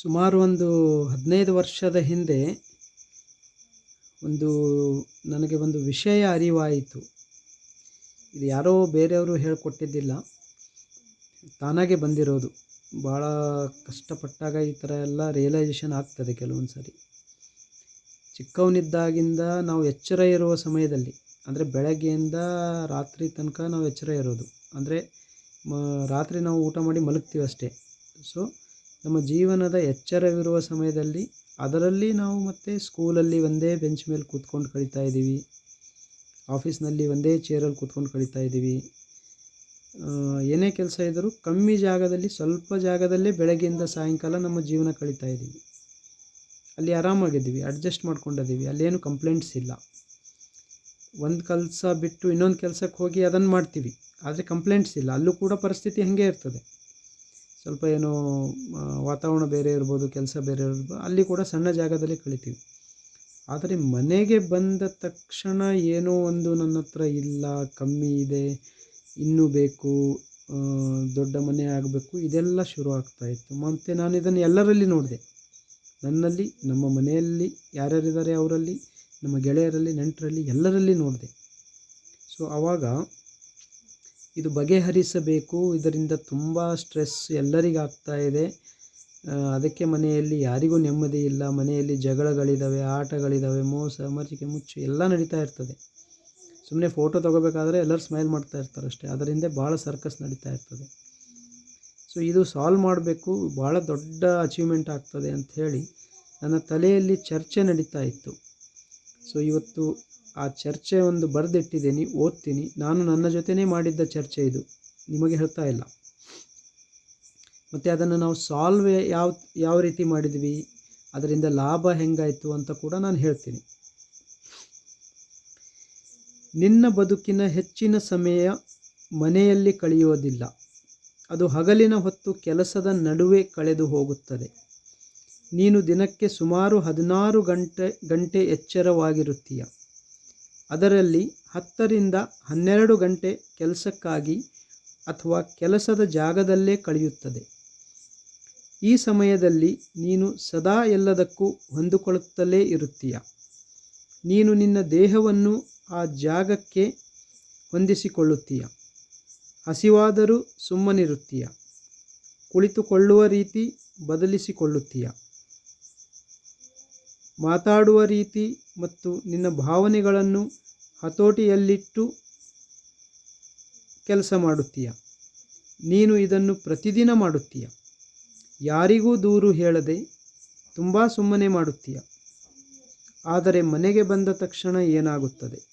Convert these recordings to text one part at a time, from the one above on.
ಸುಮಾರು ಒಂದು ಹದಿನೈದು ವರ್ಷದ ಹಿಂದೆ ಒಂದು ನನಗೆ ಒಂದು ವಿಷಯ ಅರಿವಾಯಿತು. ಇದು ಯಾರೋ ಬೇರೆಯವರು ಹೇಳಿಕೊಟ್ಟಿದ್ದಿಲ್ಲ. ತಾನಾಗೆ ಬಂದಿರೋದು. ಭಾಳ ಕಷ್ಟಪಟ್ಟಾಗ ಈ ಥರ ಎಲ್ಲ ರಿಯಲೈಸೇಷನ್ ಆಗ್ತದೆ ಕೆಲವೊಂದು ಸರಿ. ಚಿಕ್ಕವನಿದ್ದಾಗಿಂದ ನಾವು ಎಚ್ಚರ ಇರುವ ಸಮಯದಲ್ಲಿ, ಅಂದರೆ ಬೆಳಗ್ಗೆಯಿಂದ ರಾತ್ರಿ ತನಕ ನಾವು ಎಚ್ಚರ ಇರೋದು. ಅಂದರೆ ರಾತ್ರಿ ನಾವು ಊಟ ಮಾಡಿ ಮಲಗ್ತೀವಿ ಅಷ್ಟೇ ಸೊ ನಮ್ಮ ಜೀವನದ ಎಚ್ಚರವಿರುವ ಸಮಯದಲ್ಲಿ ಅದರಲ್ಲಿ ನಾವು ಮತ್ತೆ ಸ್ಕೂಲಲ್ಲಿ ಒಂದೇ ಬೆಂಚ್ ಮೇಲೆ ಕೂತ್ಕೊಂಡು ಕಳೀತಾ ಇದ್ದೀವಿ. ಆಫೀಸ್ನಲ್ಲಿ ಒಂದೇ ಚೇರಲ್ಲಿ ಕೂತ್ಕೊಂಡು ಕಳೀತಾ ಇದ್ದೀವಿ. ಏನೇ ಕೆಲಸ ಇದ್ದರೂ ಕಮ್ಮಿ ಜಾಗದಲ್ಲಿ, ಸ್ವಲ್ಪ ಜಾಗದಲ್ಲೇ ಬೆಳಗ್ಗೆಯಿಂದ ಸಾಯಂಕಾಲ ನಮ್ಮ ಜೀವನ ಕಳೀತಾ ಇದ್ದೀವಿ. ಅಲ್ಲಿ ಆರಾಮಾಗಿದ್ದೀವಿ, ಅಡ್ಜಸ್ಟ್ ಮಾಡ್ಕೊಂಡಿದ್ದೀವಿ ಅಲ್ಲೇನು ಕಂಪ್ಲೇಂಟ್ಸ್ ಇಲ್ಲ. ಒಂದು ಕೆಲಸ ಬಿಟ್ಟು ಇನ್ನೊಂದು ಕೆಲಸಕ್ಕೆ ಹೋಗಿ ಅದನ್ನು ಮಾಡ್ತೀವಿ, ಆದರೆ ಕಂಪ್ಲೇಂಟ್ಸ್ ಇಲ್ಲ, ಅಲ್ಲೂ ಕೂಡ ಪರಿಸ್ಥಿತಿ ಹಾಗೆ ಇರ್ತದೆ. ಸ್ವಲ್ಪ ಏನೋ ವಾತಾವರಣ ಬೇರೆ ಇರ್ಬೋದು, ಕೆಲಸ ಬೇರೆ ಇರ್ಬೋದು, ಅಲ್ಲಿ ಕೂಡ ಸಣ್ಣ ಜಾಗದಲ್ಲಿ ಕಳಿತೀವಿ. ಆದರೆ ಮನೆಗೆ ಬಂದ ತಕ್ಷಣ ಏನೋ ಒಂದು ನನ್ನ ಹತ್ರ ಇಲ್ಲ, ಕಮ್ಮಿ ಇದೆ, ಇನ್ನೂ ಬೇಕು ದೊಡ್ಡ ಮನೆ ಆಗಬೇಕು, ಇದೆಲ್ಲ ಶುರು ಆಗ್ತಾ ಇತ್ತು. ಮತ್ತು ನಾನು ಇದನ್ನು ಎಲ್ಲರಲ್ಲಿ ನೋಡಿದೆ. ನನ್ನಲ್ಲಿ, ನಮ್ಮ ಮನೆಯಲ್ಲಿ ಯಾರ್ಯಾರಿದ್ದಾರೆ ಅವರಲ್ಲಿ, ನಮ್ಮ ಗೆಳೆಯರಲ್ಲಿ, ನೆಂಟರಲ್ಲಿ ಎಲ್ಲರಲ್ಲಿ ನೋಡಿದೆ. ಸೊ ಆವಾಗ ಇದು ಬಗೆಹರಿಸಬೇಕು. ಇದರಿಂದ ತುಂಬ ಸ್ಟ್ರೆಸ್ ಎಲ್ಲರಿಗೂ ಆಗ್ತಾ ಇದೆ ಅದಕ್ಕೆ ಮನೆಯಲ್ಲಿ ಯಾರಿಗೂ ನೆಮ್ಮದಿ ಇಲ್ಲ. ಮನೆಯಲ್ಲಿ ಜಗಳಗಳಿದ್ದಾವೆ ಆಟಗಳಿದ್ದಾವೆ ಮೋಸ ಮರಿಕೆ ಮುಚ್ಚು ಎಲ್ಲ ನಡೀತಾ ಇರ್ತದೆ. ಸುಮ್ಮನೆ ಫೋಟೋ ತೊಗೋಬೇಕಾದ್ರೆ ಎಲ್ಲರೂ ಸ್ಮೈಲ್ ಮಾಡ್ತಾ ಇರ್ತಾರೆ ಅಷ್ಟೇ. ಅದರಿಂದ ಭಾಳ ಸರ್ಕಸ್ ನಡೀತಾ ಇರ್ತದೆ. ಸೊ ಇದು ಸಾಲ್ವ್ ಮಾಡಬೇಕು. ಭಾಳ ದೊಡ್ಡ ಅಚೀವ್ಮೆಂಟ್ ಆಗ್ತದೆ ಅಂತ ಹೇಳಿ ನನ್ನ ತಲೆಯಲ್ಲಿ ಚರ್ಚೆ ನಡೀತಾ ಇತ್ತು. ಸೊ ಇವತ್ತು ಆ ಚರ್ಚೆ ಒಂದು ಬರೆದಿಟ್ಟಿದ್ದೀನಿ ಓದ್ತೀನಿ. ನಾನು ನನ್ನ ಜೊತೆನೇ ಮಾಡಿದ್ದ ಚರ್ಚೆ ಇದು. ನಿಮಗೆ ಹೇಳ್ತಾ ಇಲ್ಲ. ಮತ್ತು ಅದನ್ನು ನಾವು ಸಾಲ್ವ್ ಯಾವ ಯಾವ ರೀತಿ ಮಾಡಿದ್ವಿ, ಅದರಿಂದ ಲಾಭ ಹೆಂಗಾಯಿತು ಅಂತ ಕೂಡ ನಾನು ಹೇಳ್ತೀನಿ. ನಿನ್ನ ಬದುಕಿನ ಹೆಚ್ಚಿನ ಸಮಯ ಮನೆಯಲ್ಲಿ ಕಳೆಯೋದಿಲ್ಲ. ಅದು ಹಗಲಿನ ಹೊತ್ತು ಕೆಲಸದ ನಡುವೆ ಕಳೆದು ಹೋಗುತ್ತದೆ. ನೀನು ದಿನಕ್ಕೆ ಸುಮಾರು ಹದಿನಾರು ಗಂಟೆ ಗಂಟೆ ಎಚ್ಚರವಾಗಿರುತ್ತೀಯ. ಅದರಲ್ಲಿ ಹತ್ತರಿಂದ ಹನ್ನೆರಡು ಗಂಟೆ ಕೆಲಸಕ್ಕಾಗಿ ಅಥವಾ ಕೆಲಸದ ಜಾಗದಲ್ಲೇ ಕಳೆಯುತ್ತದೆ. ಈ ಸಮಯದಲ್ಲಿ ನೀನು ಸದಾ ಎಲ್ಲದಕ್ಕೂ ಹೊಂದಿಕೊಳ್ಳುತ್ತಲೇ ಇರುತ್ತೀಯ. ನೀನು ನಿನ್ನ ದೇಹವನ್ನು ಆ ಜಾಗಕ್ಕೆ ಹೊಂದಿಸಿಕೊಳ್ಳುತ್ತೀಯ. ಹಸಿವಾದರೂ ಸುಮ್ಮನಿರುತ್ತೀಯ. ಕುಳಿತುಕೊಳ್ಳುವ ರೀತಿ ಬದಲಿಸಿಕೊಳ್ಳುತ್ತೀಯ. ಮಾತಾಡುವ ರೀತಿ ಮತ್ತು ನಿನ್ನ ಭಾವನೆಗಳನ್ನು ಹತೋಟಿಯಲ್ಲಿಟ್ಟು ಕೆಲಸ ಮಾಡುತ್ತೀಯ? ನೀನು ಇದನ್ನು ಪ್ರತಿದಿನ ಮಾಡುತ್ತೀಯ? ಯಾರಿಗೂ ದೂರು ಹೇಳದೆ ತುಂಬ ಸುಮ್ಮನೆ ಮಾಡುತ್ತೀಯ? ಆದರೆ ಮನೆಗೆ ಬಂದ ತಕ್ಷಣ ಏನಾಗುತ್ತದೆ?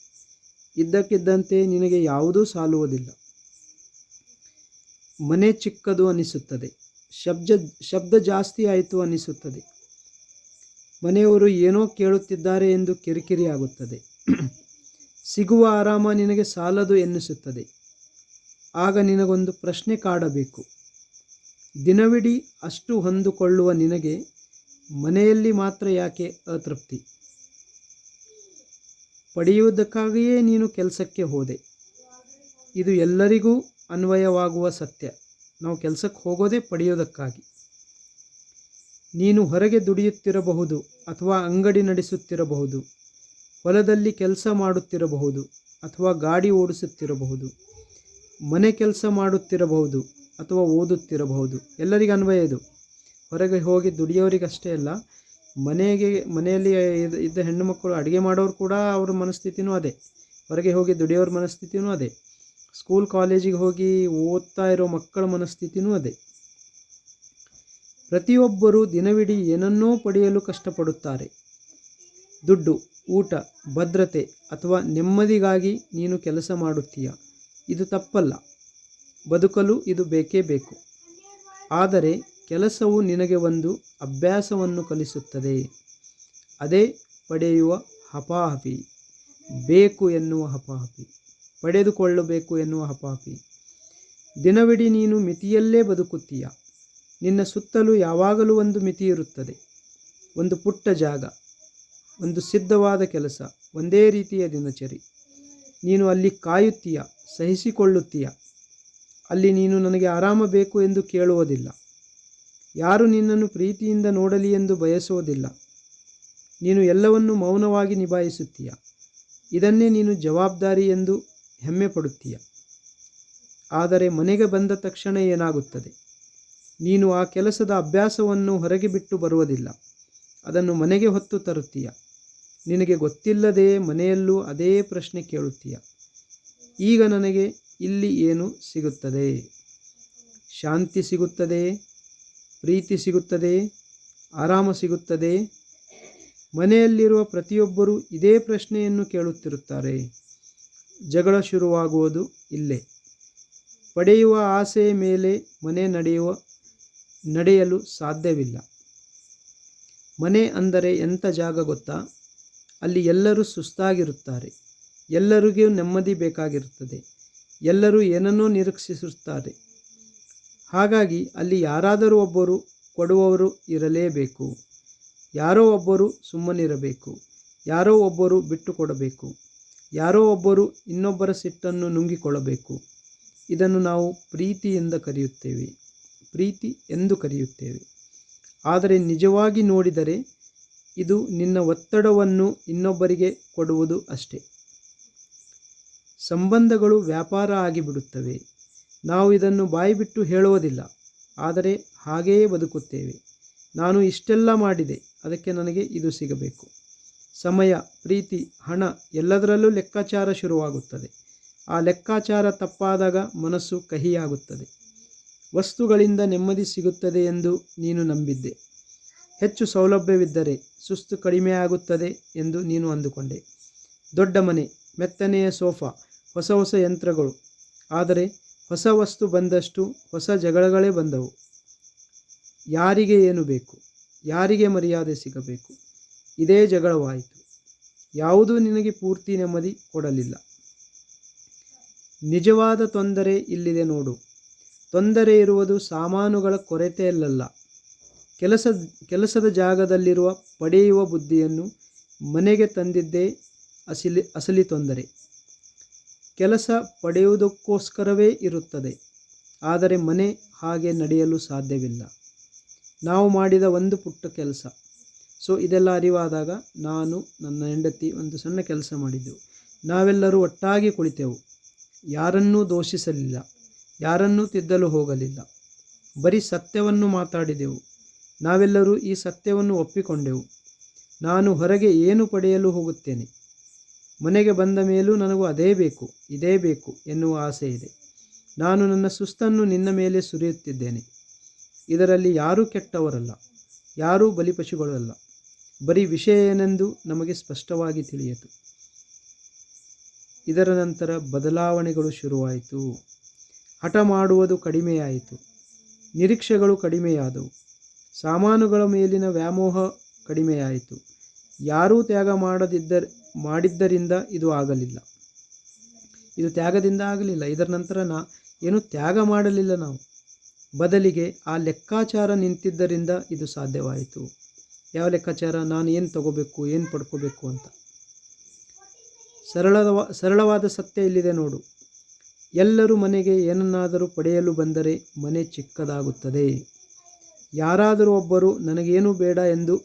ಇದ್ದಕ್ಕಿದ್ದಂತೆ ನಿನಗೆ ಯಾವುದೂ ಸಾಲುವುದಿಲ್ಲ. ಮನೆ ಚಿಕ್ಕದು ಅನಿಸುತ್ತದೆ. ಶಬ್ದ ಶಬ್ದ ಜಾಸ್ತಿ ಆಯಿತು ಅನಿಸುತ್ತದೆ. ಮನೆಯವರು ಏನೋ ಕೇಳುತ್ತಿದ್ದಾರೆ ಎಂದು ಕಿರಿಕಿರಿಯಾಗುತ್ತದೆ. ಸಿಗುವ ಆರಾಮ ನಿನಗೆ ಸಾಲದು ಎನ್ನಿಸುತ್ತದೆ. ಆಗ ನಿನಗೊಂದು ಪ್ರಶ್ನೆ ಕಾಡಬೇಕು. ದಿನವಿಡೀ ಅಷ್ಟು ಹೊಂದಿಕೊಳ್ಳುವ ನಿನಗೆ ಮನೆಯಲ್ಲಿ ಮಾತ್ರ ಯಾಕೆ ಅತೃಪ್ತಿ? ಪಡೆಯುವುದಕ್ಕಾಗಿಯೇ ನೀನು ಕೆಲಸಕ್ಕೆ ಹೋದೆ. ಇದು ಎಲ್ಲರಿಗೂ ಅನ್ವಯವಾಗುವ ಸತ್ಯ. ನಾವು ಕೆಲಸಕ್ಕೆ ಹೋಗೋದೇ ಪಡೆಯೋದಕ್ಕಾಗಿ ನೀನು ಹೊರಗೆ ದುಡಿಯುತ್ತಿರಬಹುದು ಅಥವಾ ಅಂಗಡಿ ನಡೆಸುತ್ತಿರಬಹುದು, ಹೊಲದಲ್ಲಿ ಕೆಲಸ ಮಾಡುತ್ತಿರಬಹುದು ಅಥವಾ ಗಾಡಿ ಓಡಿಸುತ್ತಿರಬಹುದು, ಮನೆ ಕೆಲಸ ಮಾಡುತ್ತಿರಬಹುದು ಅಥವಾ ಓದುತ್ತಿರಬಹುದು. ಎಲ್ಲರಿಗೂ ಅನ್ವಯ ಇದು. ಹೊರಗೆ ಹೋಗಿ ದುಡಿಯೋರಿಗಷ್ಟೇ ಅಲ್ಲ, ಮನೆಗೆ, ಮನೆಯಲ್ಲಿ ಇದ್ದ- ಹೆಣ್ಣು ಮಕ್ಕಳು ಅಡುಗೆ ಮಾಡೋರು ಕೂಡ ಅವ್ರ ಮನಸ್ಥಿತಿನೂ ಅದೇ. ಹೊರಗೆ ಹೋಗಿ ದುಡಿಯೋರ ಮನಸ್ಥಿತಿನೂ ಅದೇ. ಸ್ಕೂಲ್, ಕಾಲೇಜಿಗೆ ಹೋಗಿ ಓದ್ತಾ ಇರೋ ಮಕ್ಕಳ ಮನಸ್ಥಿತಿನೂ ಅದೇ. ಪ್ರತಿಯೊಬ್ಬರೂ ದಿನವಿಡೀ ಏನನ್ನೋ ಪಡೆಯಲು ಕಷ್ಟಪಡುತ್ತಾರೆ. ದುಡ್ಡು, ಊಟ, ಭದ್ರತೆ ಅಥವಾ ನೆಮ್ಮದಿಗಾಗಿ ನೀನು ಕೆಲಸ ಮಾಡುತ್ತೀಯ. ಇದು ತಪ್ಪಲ್ಲ. ಬದುಕಲು ಇದು ಬೇಕೇ ಬೇಕು. ಆದರೆ ಕೆಲಸವು ನಿನಗೆ ಒಂದು ಅಭ್ಯಾಸವನ್ನು ಕಲಿಸುತ್ತದೆ. ಅದೇ ಪಡೆಯುವ ಹಪಾಹಪಿ ಬೇಕು ಎನ್ನುವ ಹಪಾಹಪಿ ಪಡೆದುಕೊಳ್ಳಬೇಕು ಎನ್ನುವ ಹಪಾಹಪಿ ದಿನವಿಡೀ ನೀನು ಮಿತಿಯಲ್ಲೇ ಬದುಕುತ್ತೀಯ. ನಿನ್ನ ಸುತ್ತಲೂ ಯಾವಾಗಲೂ ಒಂದು ಮಿತಿ ಇರುತ್ತದೆ. ಒಂದು ಪುಟ್ಟ ಜಾಗ, ಒಂದು ಸಿದ್ಧವಾದ ಕೆಲಸ, ಒಂದೇ ರೀತಿಯ ದಿನಚರಿ. ನೀನು ಅಲ್ಲಿ ಕಾಯುತ್ತೀಯ, ಸಹಿಸಿಕೊಳ್ಳುತ್ತೀಯ? ಅಲ್ಲಿ ನೀನು ನನಗೆ ಆರಾಮ ಬೇಕು ಎಂದು ಕೇಳುವುದಿಲ್ಲ. ಯಾರು ನಿನ್ನನ್ನು ಪ್ರೀತಿಯಿಂದ ನೋಡಲಿ ಎಂದು ಬಯಸುವುದಿಲ್ಲ. ನೀನು ಎಲ್ಲವನ್ನು ಮೌನವಾಗಿ ನಿಭಾಯಿಸುತ್ತೀಯ? ಇದನ್ನೇ ನೀನು ಜವಾಬ್ದಾರಿ ಎಂದು ಹೆಮ್ಮೆ ಪಡುತ್ತೀಯ ಆದರೆ ಮನೆಗೆ ಬಂದ ತಕ್ಷಣ ಏನಾಗುತ್ತದೆ? ನೀನು ಆ ಕೆಲಸದ ಅಭ್ಯಾಸವನ್ನು ಹೊರಗೆ ಬಿಟ್ಟು ಬರುವುದಿಲ್ಲ. ಅದನ್ನು ಮನೆಗೆ ಹೊತ್ತು ತರುತ್ತೀಯ. ನಿನಗೆ ಗೊತ್ತಿಲ್ಲದೆ ಮನೆಯಲ್ಲೂ ಅದೇ ಪ್ರಶ್ನೆ ಕೇಳುತ್ತೀಯ. ಈಗ ನನಗೆ ಇಲ್ಲಿ ಏನು ಸಿಗುತ್ತದೆ? ಶಾಂತಿ ಸಿಗುತ್ತದೆ? ಪ್ರೀತಿ ಸಿಗುತ್ತದೆ? ಆರಾಮ ಸಿಗುತ್ತದೆ? ಮನೆಯಲ್ಲಿರುವ ಪ್ರತಿಯೊಬ್ಬರೂ ಇದೇ ಪ್ರಶ್ನೆಯನ್ನು ಕೇಳುತ್ತಿರುತ್ತಾರೆ. ಜಗಳ ಶುರುವಾಗುವುದು ಇಲ್ಲೇ. ಪಡೆಯುವ ಆಸೆಯ ಮೇಲೆ ಮನೆ ನಡೆಯುವ ನಡೆಯಲು ಸಾಧ್ಯವಿಲ್ಲ. ಮನೆ ಅಂದರೆ ಎಂಥ ಜಾಗ ಗೊತ್ತಾ? ಅಲ್ಲಿ ಎಲ್ಲರೂ ಸುಸ್ತಾಗಿರುತ್ತಾರೆ. ಎಲ್ಲರಿಗೂ ನೆಮ್ಮದಿ ಬೇಕಾಗಿರುತ್ತದೆ. ಎಲ್ಲರೂ ಏನನ್ನೋ ನಿರೀಕ್ಷಿಸುತ್ತಾರೆ. ಹಾಗಾಗಿ ಅಲ್ಲಿ ಯಾರಾದರೂ ಒಬ್ಬರು ಕೊಡುವವರು ಇರಲೇಬೇಕು. ಯಾರೋ ಒಬ್ಬರು ಸುಮ್ಮನಿರಬೇಕು. ಯಾರೋ ಒಬ್ಬರು ಬಿಟ್ಟು ಕೊಡಬೇಕು ಯಾರೋ ಒಬ್ಬರು ಇನ್ನೊಬ್ಬರ ಸಿಟ್ಟನ್ನು ನುಂಗಿಕೊಳ್ಳಬೇಕು. ಇದನ್ನು ನಾವು ಪ್ರೀತಿಯಿಂದ ಕರೆಯುತ್ತೇವೆ. ಪ್ರೀತಿ ಎಂದು ಕರೆಯುತ್ತೇವೆ. ಆದರೆ ನಿಜವಾಗಿ ನೋಡಿದರೆ ಇದು ನಿನ್ನ ಒತ್ತಡವನ್ನು ಇನ್ನೊಬ್ಬರಿಗೆ ಕೊಡುವುದು ಅಷ್ಟೇ. ಸಂಬಂಧಗಳು ವ್ಯಾಪಾರ ಆಗಿಬಿಡುತ್ತವೆ. ನಾವು ಇದನ್ನು ಬಾಯಿಬಿಟ್ಟು ಹೇಳುವುದಿಲ್ಲ. ಆದರೆ ಹಾಗೆಯೇ ಬದುಕುತ್ತೇವೆ. ನಾನು ಇಷ್ಟೆಲ್ಲ ಮಾಡಿದೆ. ಅದಕ್ಕೆ ನನಗೆ ಇದು ಸಿಗಬೇಕು. ಸಮಯ, ಪ್ರೀತಿ, ಹಣ ಎಲ್ಲದರಲ್ಲೂ ಲೆಕ್ಕಾಚಾರ ಶುರುವಾಗುತ್ತದೆ. ಆ ಲೆಕ್ಕಾಚಾರ ತಪ್ಪಾದಾಗ ಮನಸ್ಸು ಕಹಿಯಾಗುತ್ತದೆ. ವಸ್ತುಗಳಿಂದ ನೆಮ್ಮದಿ ಸಿಗುತ್ತದೆ ಎಂದು ನೀನು ನಂಬಿದ್ದೆ. ಹೆಚ್ಚು ಸೌಲಭ್ಯವಿದ್ದರೆ ಸುಸ್ತು ಕಡಿಮೆಯಾಗುತ್ತದೆ ಎಂದು ನೀನು ಅಂದುಕೊಂಡೆ. ದೊಡ್ಡ ಮನೆ, ಮೆತ್ತನೆಯ ಸೋಫಾ, ಹೊಸ ಹೊಸ ಯಂತ್ರಗಳು. ಆದರೆ ಹೊಸ ವಸ್ತು ಬಂದಷ್ಟು ಹೊಸ ಜಗಳಗಳೇ ಬಂದವು. ಯಾರಿಗೆ ಏನು ಬೇಕು, ಯಾರಿಗೆ ಮರ್ಯಾದೆ ಸಿಗಬೇಕು? ಇದೇ ಜಗಳವಾಯಿತು. ಯಾವುದೂ ನಿನಗೆ ಪೂರ್ತಿ ನೆಮ್ಮದಿ ಕೊಡಲಿಲ್ಲ. ನಿಜವಾದ ತೊಂದರೆ ಇಲ್ಲಿದೆ ನೋಡು. ತೊಂದರೆ ಇರುವುದು ಸಾಮಾನುಗಳ ಕೊರತೆಯಲ್ಲ ಕೆಲಸ, ಕೆಲಸದ ಜಾಗದಲ್ಲಿರುವ ಪಡೆಯುವ ಬುದ್ಧಿಯನ್ನು ಮನೆಗೆ ತಂದಿದ್ದೇ ಅಸಲಿ ಅಸಲಿ ತೊಂದರೆ. ಕೆಲಸ ಪಡೆಯುವುದಕ್ಕೋಸ್ಕರವೇ ಇರುತ್ತದೆ. ಆದರೆ ಮನೆ ಹಾಗೆ ನಡೆಯಲು ಸಾಧ್ಯವಿಲ್ಲ. ನಾವು ಮಾಡಿದ ಒಂದು ಪುಟ್ಟ ಕೆಲಸ. ಸೊ, ಇದೆಲ್ಲ ಅರಿವಾದಾಗ ನಾನು ನನ್ನ ಹೆಂಡತಿ ಒಂದು ಸಣ್ಣ ಕೆಲಸ ಮಾಡಿದ್ದೆವು. ನಾವೆಲ್ಲರೂ ಒಟ್ಟಾಗಿ ಕುಳಿತೆವು. ಯಾರನ್ನೂ ದೋಷಿಸಲಿಲ್ಲ. ಯಾರನ್ನೂ ತಿದ್ದಲು ಹೋಗಲಿಲ್ಲ. ಬರೀ ಸತ್ಯವನ್ನು ಮಾತಾಡಿದೆವು. ನಾವೆಲ್ಲರೂ ಈ ಸತ್ಯವನ್ನು ಒಪ್ಪಿಕೊಂಡೆವು. ನಾನು ಹೊರಗೆ ಏನು ಪಡೆಯಲು ಹೋಗುತ್ತೇನೆ? ಮನೆಗೆ ಬಂದ ಮೇಲೂ ನನಗೂ ಅದೇ ಬೇಕು, ಇದೇ ಬೇಕು ಎನ್ನುವ ಆಸೆ ಇದೆ. ನಾನು ನನ್ನ ಸುಸ್ತನ್ನು ನಿನ್ನ ಮೇಲೆ ಸುರಿಯುತ್ತಿದ್ದೇನೆ. ಇದರಲ್ಲಿ ಯಾರೂ ಕೆಟ್ಟವರಲ್ಲ, ಯಾರೂ ಬಲಿಪಶುಗಳಲ್ಲ. ಬರೀ ವಿಷಯ ಏನೆಂದು ನಮಗೆ ಸ್ಪಷ್ಟವಾಗಿ ತಿಳಿಯಿತು. ಇದರ ನಂತರ ಬದಲಾವಣೆಗಳು ಶುರುವಾಯಿತು. ಹಠ ಮಾಡುವುದು ಕಡಿಮೆಯಾಯಿತು. ನಿರೀಕ್ಷೆಗಳು ಕಡಿಮೆಯಾದವು. ಸಾಮಾನುಗಳ ಮೇಲಿನ ವ್ಯಾಮೋಹ ಕಡಿಮೆಯಾಯಿತು. ಯಾರೂ ತ್ಯಾಗ ಮಾಡದಿದ್ದ, ಮಾಡಿದ್ದರಿಂದ ಇದು ಆಗಲಿಲ್ಲ. ಇದು ತ್ಯಾಗದಿಂದ ಆಗಲಿಲ್ಲ. ಇದರ ನಂತರ ನಾ, ಏನು ತ್ಯಾಗ ಮಾಡಲಿಲ್ಲ ನಾವು? ಬದಲಿಗೆ ಆ ಲೆಕ್ಕಾಚಾರ ನಿಂತಿದ್ದರಿಂದ ಇದು ಸಾಧ್ಯವಾಯಿತು. ಯಾವ ಲೆಕ್ಕಾಚಾರ? ನಾನು ಏನು ತಗೋಬೇಕು? ಏನು ಪಡ್ಕೋಬೇಕು ಅಂತ. ಸರಳವ, ಸರಳವಾದ ಸತ್ಯ ಇಲ್ಲಿದೆ ನೋಡು. ಎಲ್ಲರೂ ಮನೆಗೆ ಏನನ್ನಾದರೂ ಪಡೆಯಲು ಬಂದರೆ ಮನೆ ಚಿಕ್ಕದಾಗುತ್ತದೆ. ಯಾರಾದರೂ ಒಬ್ಬರು, ನನಗೇನು ಬೇಡ ಎಂದು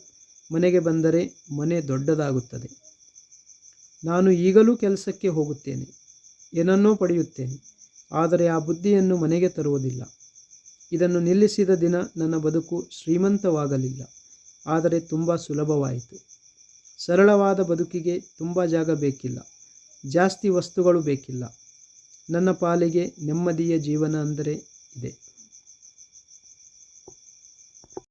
ಮನೆಗೆ ಬಂದರೆ ಮನೆ ದೊಡ್ಡದಾಗುತ್ತದೆ. ನಾನು ಈಗಲೂ ಕೆಲಸಕ್ಕೆ ಹೋಗುತ್ತೇನೆ, ಏನನ್ನೋ ಪಡೆಯುತ್ತೇನೆ, ಆದರೆ ಆ ಬುದ್ಧಿಯನ್ನು ಮನೆಗೆ ತರುವುದಿಲ್ಲ. ಇದನ್ನು ನಿಲ್ಲಿಸಿದ ದಿನ ನನ್ನ ಬದುಕು ಶ್ರೀಮಂತವಾಗಲಿಲ್ಲ, ಆದರೆ ತುಂಬ ಸುಲಭವಾಯಿತು. ಸರಳವಾದ ಬದುಕಿಗೆ ತುಂಬ ಜಾಗ ಬೇಕಿಲ್ಲ, ಜಾಸ್ತಿ ವಸ್ತುಗಳು ಬೇಕಿಲ್ಲ. ನನ್ನ ಪಾಲಿಗೆ ನೆಮ್ಮದಿಯ ಜೀವನ ಅಂದರೆ ಇದೆ.